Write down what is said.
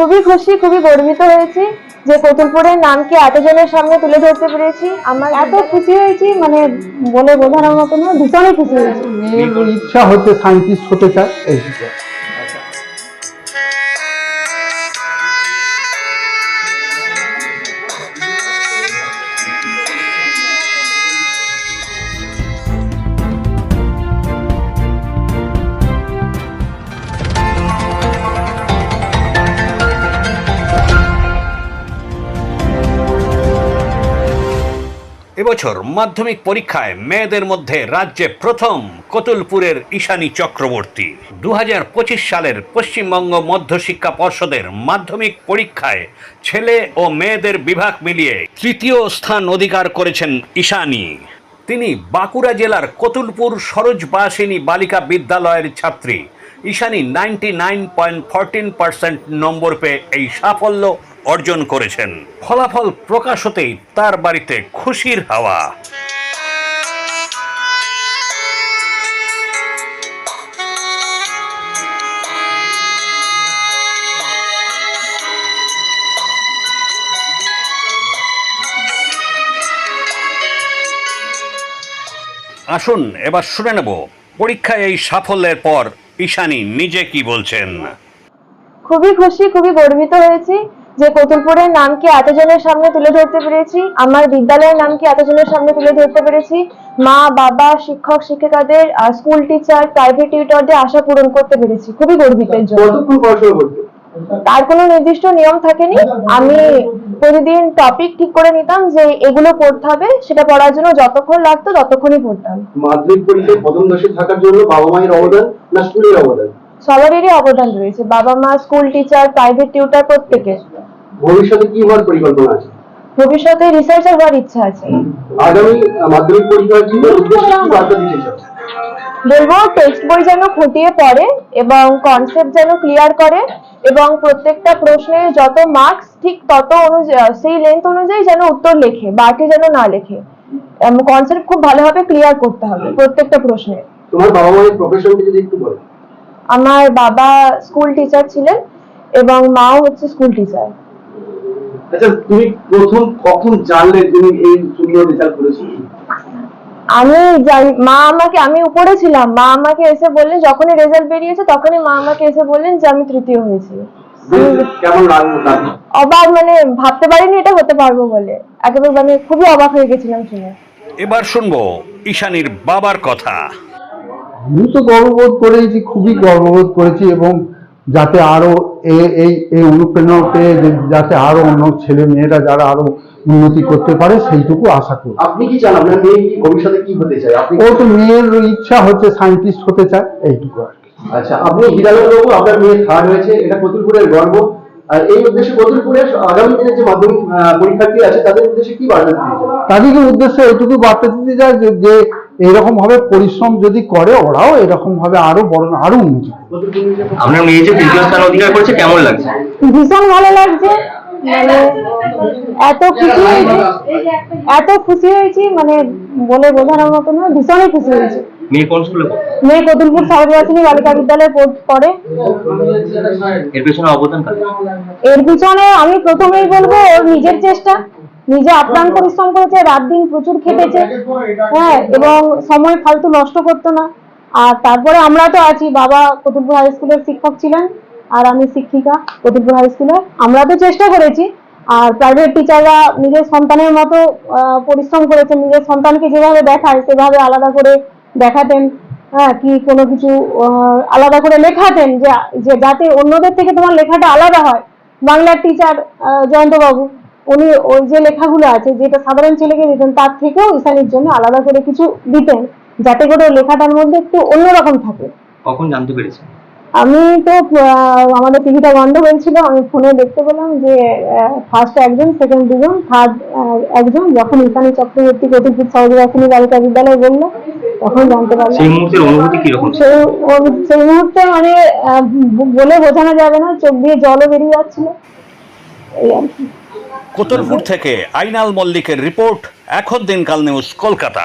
খুবই খুশি, খুবই গর্বিত হয়েছি যে কতুলপুরের নামকে এতজনের সামনে তুলে ধরতে পেরেছি। আমার এত খুশি হয়েছি মানে বলে বোঝানোর মতো না ভীষণই খুশি হয়েছি। ইচ্ছা হতে সায়েন্টিস্ট হতে চায় এইটুকু এবছর মাধ্যমিক পরীক্ষায় মেয়েদের মধ্যে রাজ্যে প্রথম কতুলপুরের ঈশানী চক্রবর্তী। দু হাজার পঁচিশ সালের পশ্চিমবঙ্গ মধ্যশিক্ষা পর্ষদের মাধ্যমিক পরীক্ষায় ছেলে ও মেয়েদের বিভাগ মিলিয়ে তৃতীয় স্থান অধিকার করেছেন ঈশানী। তিনি বাঁকুড়া জেলার কতুলপুর সরোজবাসিনী বালিকা বিদ্যালয়ের ছাত্রী। Ishani ninety nine point fourteen percent number পেয়ে এই সাফল্য অর্জন করেছেন। ফলাফল প্রকাশ হতেই তার বাড়িতে খুশির হাওয়া। আসুন এবার শুনে নেব পরীক্ষায় এই সাফল্যের পর ঈশানী নিজে কি বলছেন। খুবই খুশি খুবই গর্বিত হয়েছি। যে কতুলপুরের নামকে এতজনের সামনে তুলে ধরতে পেরেছি? আমার বিদ্যালয়ের নামকে এতজনের সামনে তুলে ধরতে পেরেছি? মা বাবা শিক্ষক শিক্ষিকাদের স্কুল টিচার প্রাইভেট টিউটরদের আশা পূরণ করতে পেরেছি। খুবই করতে তার কোনো নির্দিষ্ট নিয়ম থাকেনি। আমি প্রতিদিন টপিক ঠিক করে নিতাম যে এগুলো পড়তে হবে সেটা পড়ার জন্য যতক্ষণ লাগতো ততক্ষণই পড়তাম। মাধ্যমিক পরীক্ষায় প্রথম দশে থাকার জন্য বাবা মায়ের অবদান না স্কুলের অবদান? সবারই অবদান রয়েছে। বাবা মা স্কুল টিচার প্রাইভেট টিউটার প্রত্যেকে ভবিষ্যতে কি হওয়ার পরিকল্পনা আছে? ভবিষ্যতে রিসার্চার হওয়ার ইচ্ছা আছে। আগামী মাধ্যমিক পরীক্ষার জন্য উদ্দেশ্যে কি? বার্তা দিতে চাও? বলব টেক্সট বই যেন খুঁটিয়ে পড়ে এবং কনসেপ্ট যেন ক্লিয়ার করে এবং প্রত্যেকটা প্রশ্নে যত মার্কস ঠিক তত অনুযায়ী সেই লেন্থ অনুযায়ী যেন উত্তর লেখে বাকি যেন না লেখে। কনসেপ্ট খুব ভালোভাবে ক্লিয়ার করতে হবে প্রত্যেকটা প্রশ্নে। তোমার বাবা মায়ের প্রফেশনটা যদি একটু বলো। আমার বাবা স্কুল টিচার ছিলেন এবং মাও হচ্ছে স্কুল টিচার আচ্ছা তুমি প্রথম কখন জানলে তুমি এই সুন্দর রেজাল্ট করেছ? আমি মা আমাকে আমি উপরে ছিলাম। মা আমাকে এসে বললেন যখনই রেজাল্ট বেরিয়েছে তখনই মা আমাকে এসে বললেন যে আমি তৃতীয় হয়েছি। কেমন লাগল লাগল অবাক মানে ভাবতে পারিনি এটা হতে পারব বলে। একেবারে মানে খুবই অবাক হয়ে গেছিলাম শুনে। এবার শুনব ঈশানীর বাবার কথা। আমি তো গর্ববোধ করেছি খুবই গর্ববোধ করেছি এবং যাতে আরও এই এই অনুপ্রেরণা পেয়ে যাতে আরও অন্য ছেলে মেয়েরা যারা আরও উন্নতি করতে পারে সেইটুকু আশা করি। আপনি কি চান? আপনার মেয়ে কি ভবিষ্যতে কি হতে চায়? ও তো মেয়ের ইচ্ছা হচ্ছে সায়েন্টিস্ট হতে চায় এইটুকু আর কি। আচ্ছা আপনি হিরালয় বাবু আপনার মেয়ে থার্ড হয়েছে এটা কতুলপুরের গর্ব। আর এই উদ্দেশ্যে কতুলপুরের আগামী দিনের যে মাধ্যমিক পরীক্ষার্থী আছে তাদের উদ্দেশ্যে কি বার্তা দিতে তাদেরকে উদ্দেশ্যে এইটুকু বার্তা দিতে যায় যে- এরকম ভাবে পরিশ্রম যদি করে ওরাও এরকম ভাবে আরও বড় আরও উন্নতি আপনার মেয়ে যে তৃতীয় স্থান অধিকার করেছে কেমন লাগছে? ভীষণ ভালো লাগছে। মানে এত খুশি হয়েছি এত খুশি হয়েছি মানে বলে বোঝানোর মতো না ভীষণই খুশি হয়েছি। মেয়ে কোন স্কুলে পড়ে? মেয়ে কতুলপুর সর্ববাসিনী বালিকা বিদ্যালয়ে পড়- পড়ে। এর পেছনে অবদান কার? এর পিছনে আমি প্রথমেই বলব ওর নিজের চেষ্টা। নিজে আপ্রাণ পরিশ্রম করেছে, রাত দিন প্রচুর খেটেছে। হ্যাঁ এবং সময় ফালতু নষ্ট করতো না। আর তারপরে আমরা তো আছি, বাবা কতুলপুর হাই স্কুলের শিক্ষক ছিলেন, আর আমি শিক্ষিকা কতুলপুর হাই স্কুলে আমরা তো চেষ্টা করেছি, আর প্রাইভেট টিচাররা নিজের সন্তানের মতো পরিশ্রম করেছেন নিজের সন্তানকে যেভাবে দেখায়, সেভাবে আলাদা করে দেখাতেন। হ্যাঁ কি কোনো কিছু আলাদা করে লেখাতেন যে যে যাতে অন্যদের থেকে তোমার লেখাটা আলাদা হয়। বাংলার টিচার জয়ন্তবাবু। উনি ওই যে লেখাগুলো আছে যেটা সাধারণ ছেলেকে দিতেন তার থেকেও ঈশানীর জন্য আলাদা করে কিছু দিতেন যাতে করে লেখাটার মধ্যে একটু অন্যরকম থাকে। কখন জানতে পেরেছে আমি তো আমাদের টিভিটা বন্ধ হয়েছিল আমি ফোনে দেখতে পেলাম যে ফার্স্ট একজন সেকেন্ড দুজন থার্ড একজন যখন ঈশানী চক্রবর্তী কতিপুর সহজবাসিনী বালিকা বিদ্যালয় বলল তখন জানতে পারলাম। সেই মুহূর্তের অনুভূতি? সেই সেই মুহূর্তে মানে বলে বোঝানো যাবে না চোখ দিয়ে জলও বেরিয়ে যাচ্ছিল। এই আর কি। কতুলপুর থেকে আইনাল মল্লিকের রিপোর্ট এখন দিনকাল নিউজ কলকাতা।